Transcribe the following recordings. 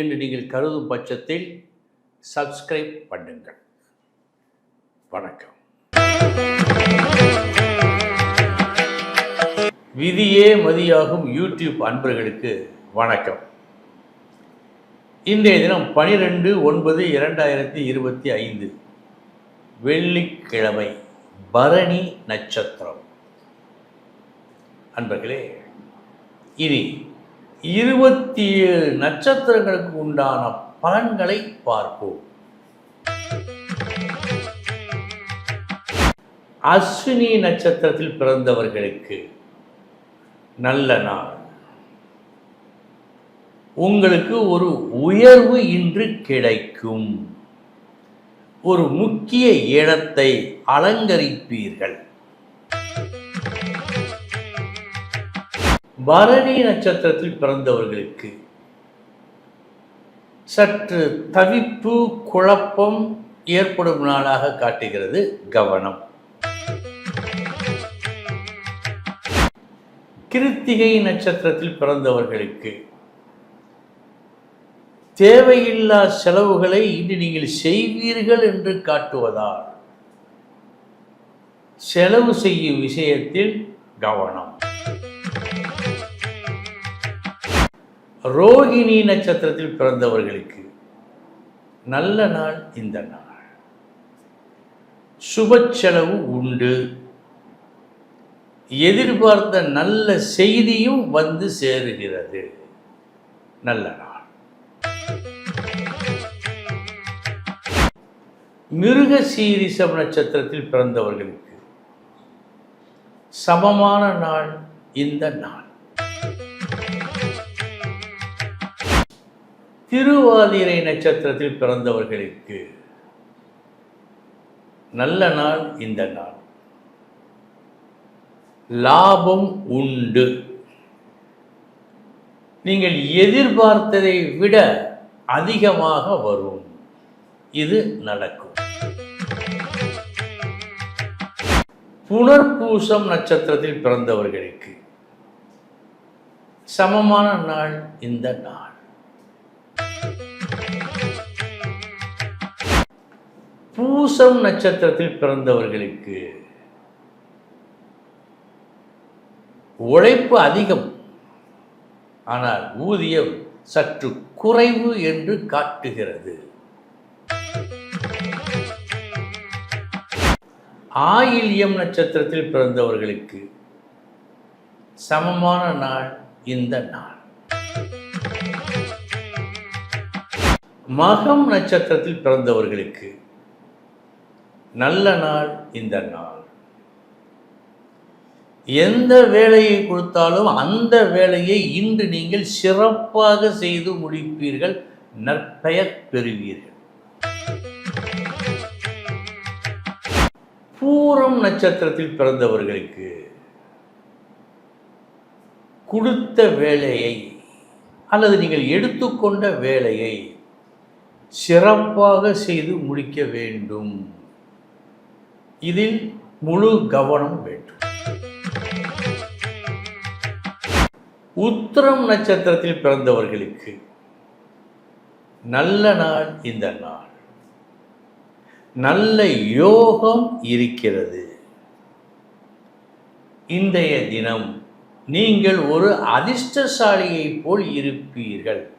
என்று நீங்கள் கருதும் பட்சத்தில் சப்ஸ்கிரைப் பண்ணுங்கள். வணக்கம். விதியே மதியாகும் யூடியூப் அன்பர்களுக்கு வணக்கம். இன்றைய தினம் பனிரெண்டு ஒன்பது இரண்டாயிரத்தி இருபத்தி ஐந்து. வெள்ளிக்கிழமை பரணி நட்சத்திரம். அன்பர்களே இனி இருபத்தி ஏழு நட்சத்திரங்களுக்கு உண்டான பலன்களை பார்ப்போம். அஸ்வினி நட்சத்திரத்தில் பிறந்தவர்களுக்கு நல்ல நாள். உங்களுக்கு ஒரு உயர்வு இன்று கிடைக்கும். ஒரு முக்கிய இடத்தை அலங்கரிப்பீர்கள். பரணி நட்சத்திரத்தில் பிறந்தவர்களுக்கு சற்று தவிப்பு குழப்பம் ஏற்படும் நாளாக காட்டுகிறது கவனம். கிருத்திகை நட்சத்திரத்தில் பிறந்தவர்களுக்கு தேவையில்லா செலவுகளை இன்று நீங்கள் செய்வீர்கள் என்று காட்டுவதால் செலவு செய்யும் விஷயத்தில் கவனம். ரோகிணி நட்சத்திரத்தில் பிறந்தவர்களுக்கு நல்ல நாள் இந்த நாள். சுப செலவு உண்டு. எதிர்பார்த்த நல்ல செய்தியும் வந்து சேருகிறது. நல்ல நாள். மிருக சீரிசம் நட்சத்திரத்தில் பிறந்தவர்களுக்கு சமமான நாள் இந்த நாள். திருவாதிரை நட்சத்திரத்தில் பிறந்தவர்களுக்கு நல்ல நாள் இந்த நாள். லாபம் உண்டு. நீங்கள் எதிர்பார்த்ததை விட அதிகமாக வரும். இது நடக்கும். புனர்பூசம் நட்சத்திரத்தில் பிறந்தவர்களுக்கு சமமான நாள் இந்த நாள். பூசம் நட்சத்திரத்தில் பிறந்தவர்களுக்கு உழைப்பு அதிகம். ஆனால் ஊதியம் சற்று குறைவு என்று காட்டுகிறது. ஆயில்யம் நட்சத்திரத்தில் பிறந்தவர்களுக்கு சமமான நாள் இந்த நாள். மகம் நட்சத்திரத்தில் பிறந்தவர்களுக்கு நல்ல நாள் இந்த நாள். எந்த வேலையை கொடுத்தாலும் அந்த வேலையை இன்று நீங்கள் சிறப்பாக செய்து முடிப்பீர்கள் நற்பெயர் பெறுவீர்கள். பூரம் நட்சத்திரத்தில் பிறந்தவர்களுக்கு கொடுத்த வேலையை அல்லது நீங்கள் எடுத்துக்கொண்ட வேலையை சிறப்பாக செய்து முடிக்க வேண்டும். இதில் முழு கவனம் வேண்டும். உத்திரம் நட்சத்திரத்தில் பிறந்தவர்களுக்கு நல்ல நாள் இந்த நாள். நல்ல யோகம் இருக்கிறது. இன்றைய தினம் நீங்கள் ஒரு அதிர்ஷ்டசாலியைப் போல் இருப்பீர்கள்.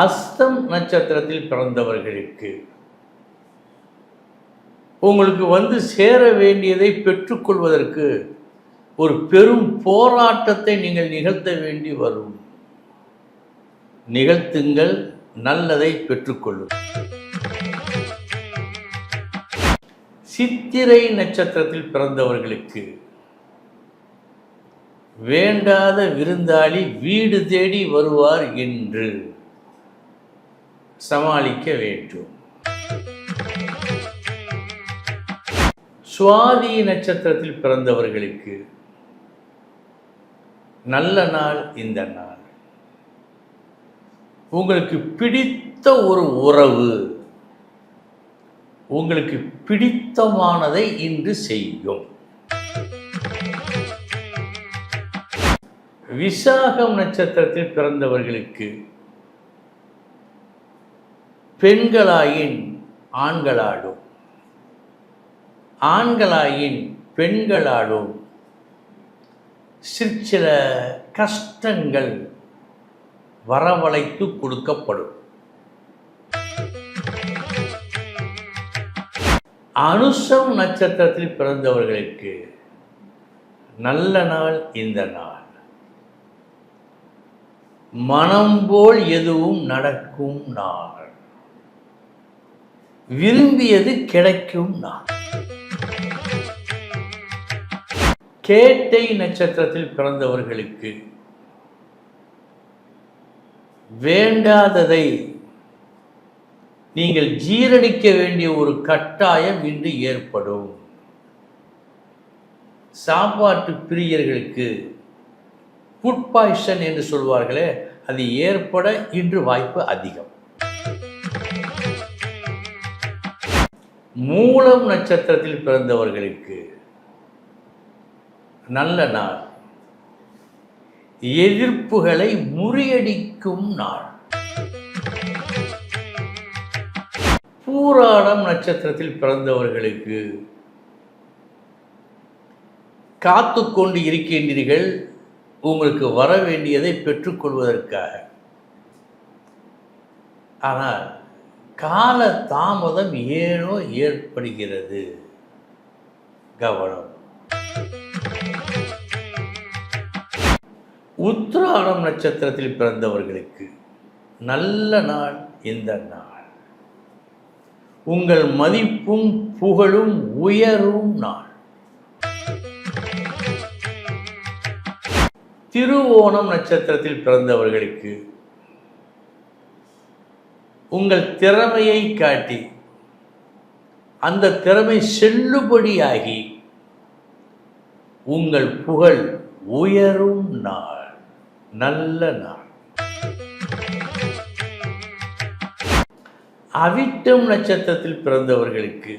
அஸ்தம் நட்சத்திரத்தில் பிறந்தவர்களுக்கு உங்களுக்கு வந்து சேர வேண்டியதை பெற்றுக்கொள்வதற்கு ஒரு பெரும் போராட்டத்தை நீங்கள் நிகழ்த்த வேண்டி வரும். நிகழ்த்துங்கள் நல்லதை பெற்றுக்கொள்ளும் சித்திரை நட்சத்திரத்தில் பிறந்தவர்களுக்கு வேண்டாத விருந்தாளி வீடு தேடி வருவார் என்று. சமாளிக்க வேண்டும். சுவாதி நட்சத்திரத்தில் பிறந்தவர்களுக்கு நல்ல நாள் இந்த நாள். உங்களுக்கு பிடித்த ஒரு உறவு உங்களுக்கு பிடித்தமானதை இன்று செய்யும். விசாகம் நட்சத்திரத்தில் பிறந்தவர்களுக்கு பெண்களாயின் ஆண்களாடும் ஆண்களாயின் பெண்களாடும் சிற்சில கஷ்டங்கள் வரவழைத்து கொடுக்கப்படும். அனுசம் நட்சத்திரத்தில் பிறந்தவர்களுக்கு நல்ல நாள் இந்த நாள். மனம் போல் எதுவும் நடக்கும் நாள். விரும்பியது கிடைக்கும் நான். கேட்டை நட்சத்திரத்தில் பிறந்தவர்களுக்கு வேண்டாததை நீங்கள் ஜீரணிக்க வேண்டிய ஒரு கட்டாயம் இன்று ஏற்படும். சாப்பாட்டு பிரியர்களுக்கு ஃபுட் பாய்சன் என்று சொல்வார்களே அது ஏற்பட இன்று வாய்ப்பு அதிகம். மூலம் நட்சத்திரத்தில் பிறந்தவர்களுக்கு நல்ல நாள். எதிர்ப்புகளை முறியடிக்கும் நாள். பூராடம் நட்சத்திரத்தில் பிறந்தவர்களுக்கு காத்து கொண்டு இருக்கின்றீர்கள் உங்களுக்கு வர வேண்டியதை பெற்றுக்கொள்வதற்காக ஆனால் கால தாமதம் ஏனோ ஏற்படுகிறது. கவனம். உத்திராடம் நட்சத்திரத்தில் பிறந்தவர்களுக்கு நல்ல நாள் இந்த நாள். உங்கள் மதிப்பும் புகழும் உயரும் நாள். திருவோணம் நட்சத்திரத்தில் பிறந்தவர்களுக்கு உங்கள் திறமையை காட்டி அந்த திறமை செல்லுபடியாகி உங்கள் புகழ் உயரும் நாள் நல்ல நாள். அவிட்டம் நட்சத்திரத்தில் பிறந்தவர்களுக்கு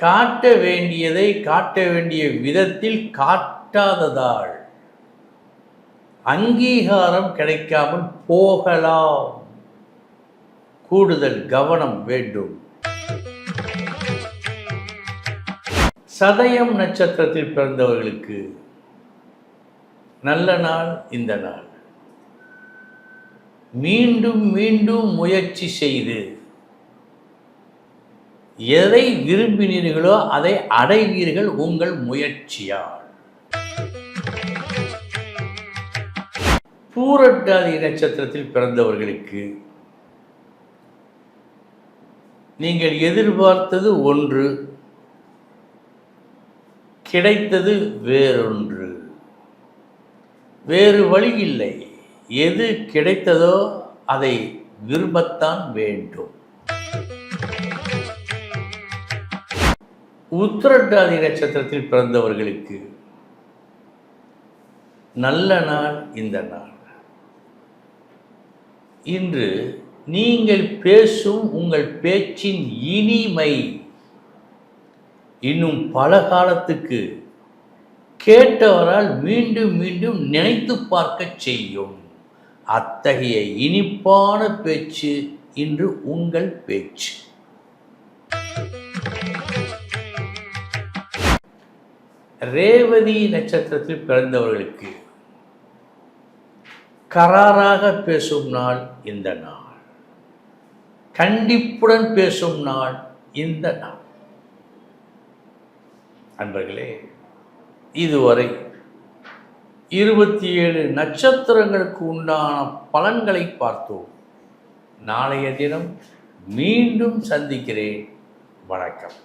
காட்ட வேண்டியதை காட்ட வேண்டிய விதத்தில் காட்டாததால் அங்கீகாரம் கிடைக்காமல் போகலாம். கூடுதல் கவனம் வேண்டும். சதயம் நட்சத்திரத்தில் பிறந்தவர்களுக்கு நல்ல நாள் இந்த நாள். மீண்டும் மீண்டும் முயற்சி செய்து எதை விரும்பினீர்களோ அதை அடைவீர்கள் உங்கள் முயற்சியால். பூரட்டாதி நட்சத்திரத்தில் பிறந்தவர்களுக்கு நீங்கள் எதிர்பார்த்தது ஒன்று கிடைத்தது வேறொன்று. வேறு வழி இல்லை. எது கிடைத்ததோ அதை விரும்பத்தான் வேண்டும். உத்திரட்டாதி நட்சத்திரத்தில் பிறந்தவர்களுக்கு நல்ல நாள் இந்த நாள். இன்று நீங்கள் பேசும் உங்கள் பேச்சின் இனிமை இன்னும் பல காலத்துக்கு கேட்டவரால் மீண்டும் மீண்டும் நினைத்து பார்க்க செய்யும். அத்தகைய இனிப்பான பேச்சு இன்று உங்கள் பேச்சு. ரேவதி நட்சத்திரத்தில் பிறந்தவர்களுக்கு கராராக பேசும் நாள் இந்த நாள். கண்டிப்புடன் பேசும் நாள் இந்த நாள். அன்பர்களே இதுவரை இருபத்தி ஏழு நட்சத்திரங்களுக்கு உண்டான பலன்களை பார்த்தோம். நாளைய தினம் மீண்டும் சந்திக்கிறேன். வணக்கம்.